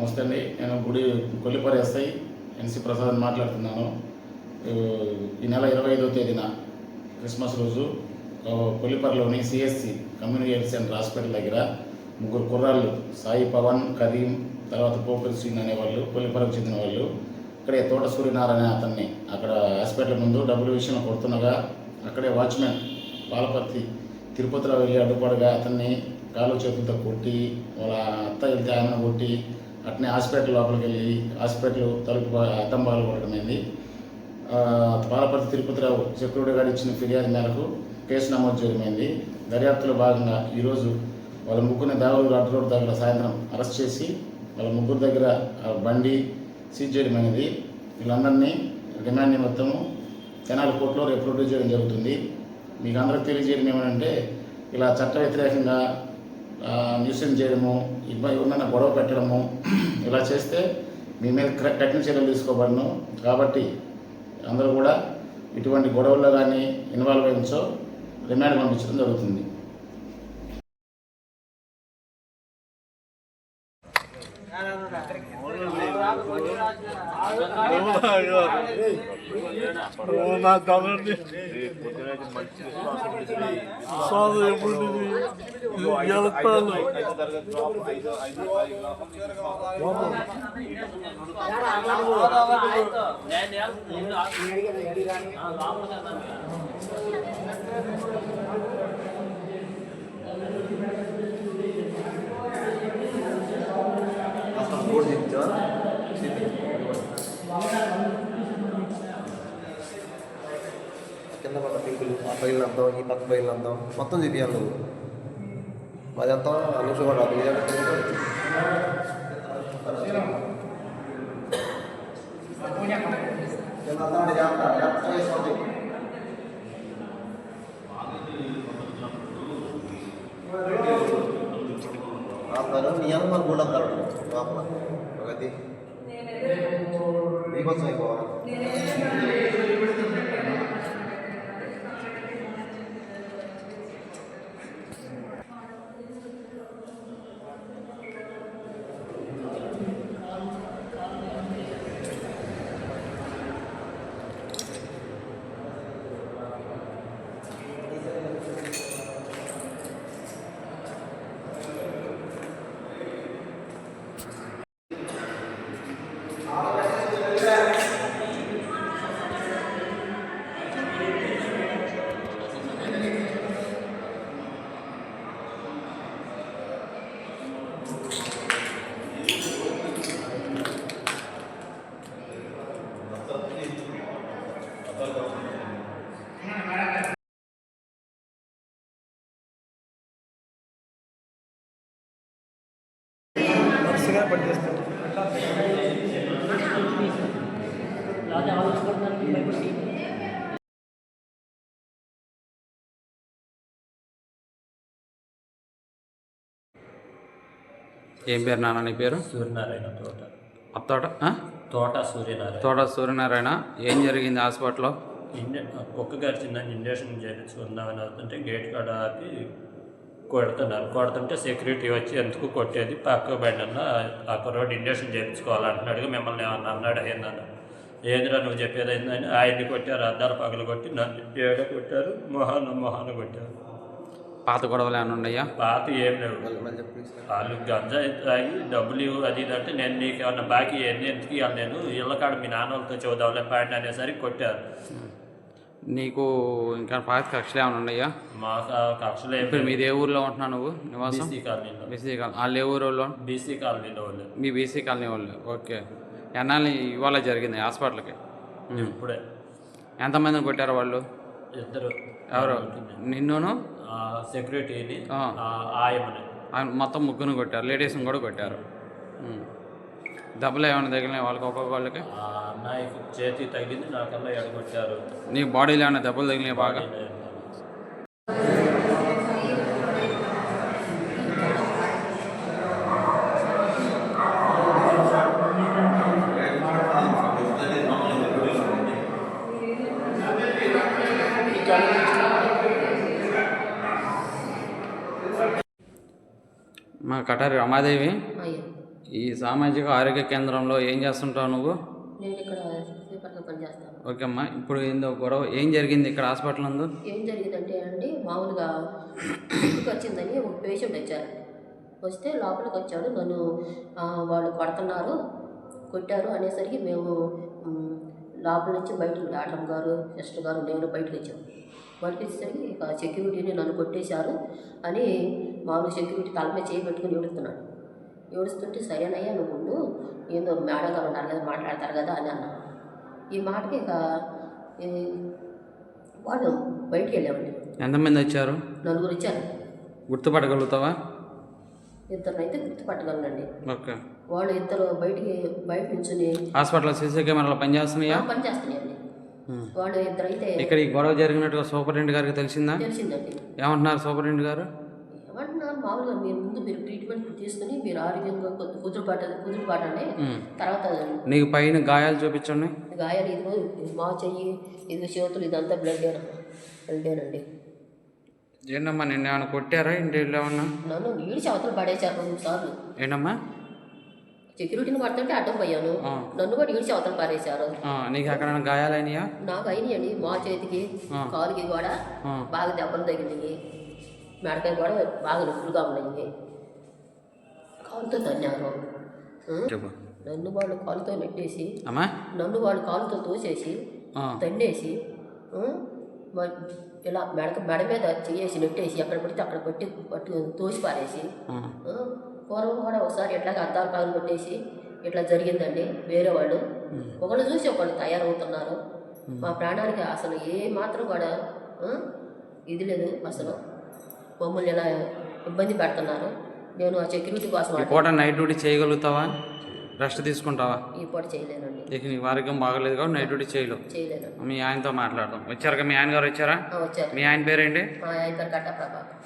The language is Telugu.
నమస్తే అండి. నేను గుడి కొల్లిపరి ఎస్ఐ ఎన్సి ప్రసాద్ అని మాట్లాడుతున్నాను ఈ నెల ఇరవై ఐదో తేదీన క్రిస్మస్ రోజు ఆ, కొల్లిపరిలోని CSC community health centre hospital దగ్గర ముగ్గురు కుర్రాళ్ళు సాయి పవన్ కరీం తర్వాత పోకరి సింగ్ అనేవాళ్ళు కొల్లిపరకు చెందిన వాళ్ళు ఇక్కడే తోట సూర్యనారాయణ అతన్ని అక్కడ హాస్పిటల్ ముందు డబ్బులు విషయంలో కొడుతుండగా అక్కడే వాచ్మెన్ పాలపర్తి తిరుపతిలో వెళ్ళి అడ్డుపడగా అతన్ని కాలు చేతులతో కొట్టి వాళ్ళ అత్త వెళ్తే ఆయన కొట్టి అట్నే హాస్పిటల్ లోపలికి వెళ్ళి హాస్పిటల్ తలుపు బా- అద్దం బాగా కొట్టడమైంది పాలపర్తి తిరుపతిరావు సెక్యూరిటీ గారు ఇచ్చిన ఫిర్యాదు మేరకు కేసు నమోదు చేయడమైంది దర్యాప్తులో భాగంగా ఈరోజు వాళ్ళ ముగ్గురిని దావులు అడ్డు రోడ్ దగ్గర సాయంత్రం అరెస్ట్ చేసి వాళ్ళ ముగ్గురు దగ్గర బండి సీజ్ చేయడమైనది వీళ్ళందరినీ రిమాండ్ నిమిత్తము తెనాలి కోర్టులో రేపు ప్రొడ్యూస్ చేయడం జరుగుతుంది. మీకు అందరికి తెలియజేయడం ఏమంటే ఇలా చట్ట వ్యతిరేకంగా న్యూసెన్స్ చేయడము ఇబ్బంది ఉన్న గొడవ పెట్టడము ఇలా చేస్తే మీ మీద కఠిన చర్యలు తీసుకోబడను. కాబట్టి అందరూ కూడా ఇటువంటి గొడవల్లో కానీ ఇన్వాల్వ్ అయ్యించో రిమాండ్ పంపించడం జరుగుతుంది. నా కదండి సాగు ఎప్పుడు వెళ్తాను కింద పడ్డ పింకులు ఆ పైలు అందాం ఈ పక్క పైలు అందాం మొత్తం చూపించాలి నువ్వు మాది అంతా అనుష కూడా రాదు ఇదే కింద అంతా ఉంటే జాగ్రత్త, జాగ్రత్తగా వేసుకోండి. ఆపుతారు నీ అని మన గూడ అంటారు లోపల ఒకటి నీకోసం అయిపోవాలి వరుసగా పనిచేస్తాను ఏం పేరు నాన్న నీ పేరు? సూర్యనారాయణ తోట. ఆ? తోట సూర్యనారాయణ. తోట సూర్యనారాయణ. ఏం జరిగింది హాస్పిటల్లో? ఇంజ కుక్క గరిచిందని ఇంజక్షన్ చేయించుకుందామని వెళ్తుంటే గేట్ కాడ ఆపి కొడుతున్నారు. కొడుతుంటే సెక్యూరిటీ వచ్చి ఎందుకు కొట్టేది? పక్క బండి అన్న ఆ కుర్రోడు ఇంజక్షన్ చేయించుకోవాలంటున్నాడు. మిమ్మల్ని ఏమన్నా అన్నాడు? ఏందన్న? ఏందిరా నువ్వు చెప్పేది ఏందని ఆయన్ని కొట్టారు అద్దాలు పగలు కొట్టి నన్ను ఏడ కొట్టారు? మొహాన మొహాన కొట్టారు. పాత గొడవలు ఏమైనా ఉన్నాయా? పాత ఏం లేవు. వాళ్ళు గంజా తాగి డబ్బులు ఇవ్వు అది ఇది అంటే నేను నీకు ఏమన్నా బాకీ ఎన్ని ఎందుకు ఇవ్వాలి? నేను ఇళ్ళకాడ మీ నాన్న వాళ్ళతో చూద్దాంలే పాడిన అనేసరికి కొట్టారు. నీకు ఇంకా పాత కక్షలు ఏమైనా ఉన్నాయా? మా కక్షలు ఇప్పుడు మీది ఏ ఊర్లో ఉంటున్నావు నువ్వు? నివాసం? బీసీ కాలనీలో. BC colony. వాళ్ళు ఏ ఊరు వాళ్ళు బీసీ కాలనీలో వాళ్ళు మీ బీసీ కాలనీ వాళ్ళు. ఓకే. ఎన్నాళ్ళు ఇవాళ జరిగింది హాస్పిటల్కి? ఇప్పుడే. ఎంతమందిని కొట్టారు వాళ్ళు? ఇద్దరు. ఎవరు? నిన్నును? సెక్యూరిటీని ఆయమని ఆయన మొత్తం ముగ్గురు కొట్టారు. లేడీస్ని కూడా కొట్టారు. దెబ్బలు ఏమైనా తగిలినాయి వాళ్ళకి ఒక్కొక్క వాళ్ళకి? చేతి తగిలింది నాకల్లా ఎడగొట్టారు నీ బాడీలో ఏమైనా దెబ్బలు తగిలినాయి బాగా? మా కటారి రమాదేవి? అయ్యా. ఈ సామాజిక ఆరోగ్య కేంద్రంలో ఏం చేస్తుంటావు నువ్వు? నేను ఇక్కడ స్లీపర్గా పనిచేస్తాను. ఓకే అమ్మా ఇప్పుడు ఏందో గొడవ ఏం జరిగింది ఇక్కడ హాస్పిటల్ నందు? ఏం జరిగిందంటే అండి మామూలుగా ఇంటికి వచ్చిందని ఒక పేషెంట్ వచ్చారండి వస్తే లోపలికి వచ్చాడు నన్ను ఆ, వాళ్ళు కొడుతున్నారు కొట్టారు అనేసరికి మేము మ్, లోపల నుంచి బయటకు డాక్టర్ గారు సిస్టర్ గారు నేను బయటకు వచ్చాము బయటకు వచ్చేసరికి ఇక సెక్యూరిటీని నన్ను కొట్టేశారు అని మామూలు సెక్యూరిటీ తల మీద చేయి పెట్టుకుని ఏడుస్తుంటే సరేనయ్యా నువ్వు ఉండు. ఏందో మేడం గారు ఉన్నారు కదా మాట్లాడతారు కదా అని అన్నా. ఈ మాటకి ఇక వాళ్ళు బయటికి వెళ్ళామండి. ఎంతమంది వచ్చారు? నలుగురు వచ్చారు గుర్తుపట్టగలుగుతావా? ఇద్దరినైతే గుర్తుపట్టగలనండి. ఓకే. వాళ్ళు ఇద్దరు బయటికి బయట నుంచుని హాస్పిటల్ సీసీ కెమెరాలు పనిచేస్తున్నాయా? పని చేస్తున్నాయండి ఉం. వాళ్ళు ఇద్దరైతే ఇక్కడ ఈ గొడవ జరిగినట్టుగా సూపరింటెండెంట్ గారికి తెలిసిందా? తెలిసిందండి. ఏమంటున్నారు సూపరింటెండెంట్ గారు? మామూలుగా మీరు ముందు మీరు ట్రీట్మెంట్ తీసుకుని మీరు ఆరోగ్యంగా కుదురుపాటండి ఉం. తర్వాత నీకు పైన గాయాలు చూపించండి. గాయాలు ఇదిగో ఇది మా చెయ్యి ఇది చేతులు ఇదంతా బ్లడ్ బ్లడేనండి ఏంటమ్మా నిన్న ఏమైనా కొట్టారా? ఇంటి ఏమన్నా? నన్ను ఈడిచి అవతల పడేశారు రెండు సార్లు. ఏంటమ్మా సెక్యూరిటీని పడుతుంటే అడ్డం పోయాను. నన్ను కూడా ఈడిచి అవతల పారేశారు. నీకు ఎక్కడైనా గాయాలైనయా? నాకు అయినాయండి మా చేతికి. కాలుకి కూడా. బాగా దెబ్బలు తగిలినాయి. మెడకాయ కూడా బాగా నొప్పులుగా ఉన్నాయి. కాలుతో తన్నారు నన్ను వాళ్ళు కాలుతో నెట్టేసి నన్ను వాళ్ళు కాలుతో తోసేసి తన్నేసి? మ- ఇలా మెడక మెడ మీద చేసి నెట్టేసి ఎక్కడ పడితే అక్కడ పట్టి పట్టు తోసి పారేసి? పూర్వం కూడా ఒకసారి ఎట్లాగ అద్దాలు పగలు కొట్టేసి ఇట్లా జరిగిందండి వేరే వాళ్ళు. ఒకళ్ళు చూసి ఒకళ్ళు తయారవుతున్నారు. మా ప్రాణానికి అసలు ఏ మాత్రం కూడా? ఇది లేదు అసలు. మమ్మల్ని ఇలా ఇబ్బంది పెడుతున్నారు? నేను ఆ సెక్యూరిటీ కోసం ఈ పూట నైట్ డ్యూటీ చేయగలుగుతావా? రెస్ట్ తీసుకుంటావా? ఈ పూట చేయలేనండి. ఇక నీకు ఆరోగ్యం బాగలేదు కాబట్టి నైట్ డ్యూటీ చేయలేవు. చేయలేనండి. మీ ఆయనతో మాట్లాడదాం. వచ్చారు మీ ఆయన గారు వచ్చారా? వచ్చారు. మీ ఆయన పేరేంటి? మా ఆయన పేరు కట్ట ప్రభాకర్